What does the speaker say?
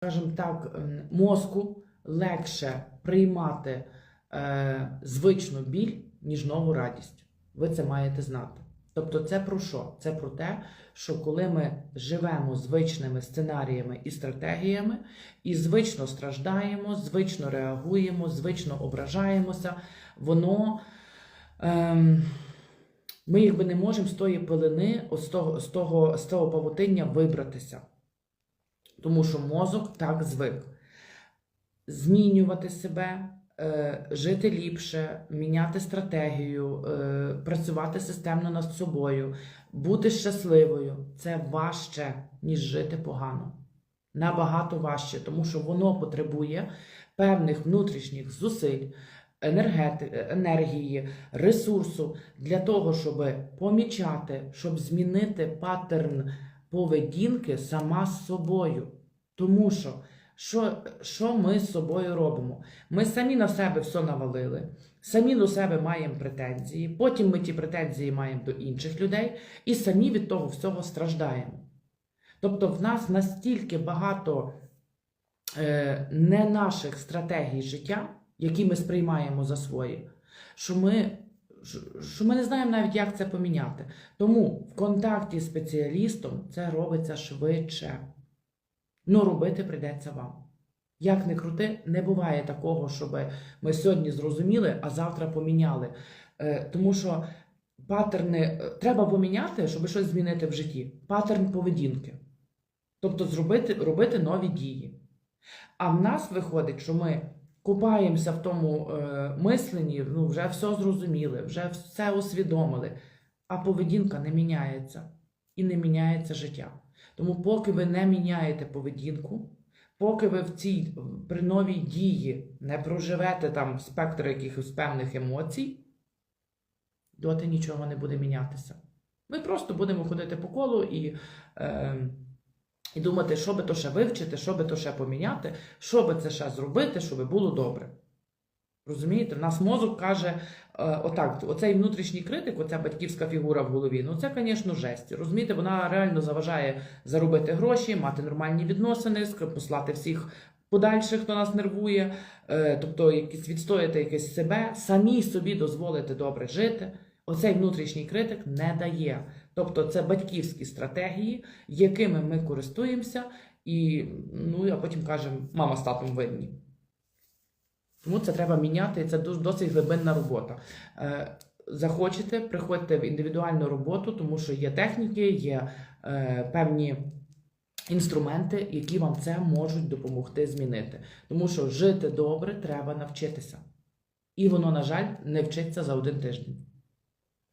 скажімо так, ем, мозку легше приймати е, звичну біль, ніж нову радість. Ви це маєте знати. Тобто, це про що? Це про те, що коли ми живемо звичними сценаріями і стратегіями, і звично страждаємо, звично реагуємо, звично ображаємося, воно. Ем, ми якби не можемо з тої пилини, з того, з того, з того павутиння вибратися. Тому що мозок так звик. Змінювати себе, е, жити ліпше, міняти стратегію, е, працювати системно над собою, бути щасливою це важче, ніж жити погано. Набагато важче, тому що воно потребує певних внутрішніх зусиль, енергети, енергії, ресурсу для того, щоб помічати, щоб змінити паттерн поведінки сама з собою. Тому що, що, що ми з собою робимо? Ми самі на себе все навалили, самі до себе маємо претензії, потім ми ті претензії маємо до інших людей і самі від того всього страждаємо. Тобто, в нас настільки багато е, не наших стратегій життя, які ми сприймаємо за свої, що ми, що ми не знаємо навіть, як це поміняти. Тому в контакті з спеціалістом це робиться швидше. Ну, робити прийдеться вам. Як не крути, не буває такого, щоб ми сьогодні зрозуміли, а завтра поміняли. Е, Тому що паттерни е, треба поміняти, щоб щось змінити в житті. Паттерн поведінки. Тобто зробити, робити нові дії. А в нас виходить, що ми купаємося в тому е, мисленні, ну, вже все зрозуміли, вже все усвідомили, а поведінка не міняється і не міняється життя. Тому, поки ви не міняєте поведінку, поки ви в цій при новій дії не проживете там спектр якихось певних емоцій, доти нічого не буде мінятися. Ми просто будемо ходити по колу і, е, і думати, що би то ще вивчити, що би то ще поміняти, що би це ще зробити, щоб було добре. Розумієте, в нас мозок каже, е, отак, оцей внутрішній критик, оця батьківська фігура в голові, ну це, звісно, жесть. Розумієте, вона реально заважає заробити гроші, мати нормальні відносини, послати всіх подальших, хто нас нервує, е, тобто якісь відстояти якесь себе, самі собі дозволити добре жити. Оцей внутрішній критик не дає. Тобто це батьківські стратегії, якими ми користуємося, і ну, а потім кажемо, мама з татом винні. Тому це треба міняти, і це досить глибинна робота. Е, Захочете, приходьте в індивідуальну роботу, тому що є техніки, є е, певні інструменти, які вам це можуть допомогти змінити. Тому що жити добре треба навчитися. І воно, на жаль, не вчиться за один тиждень.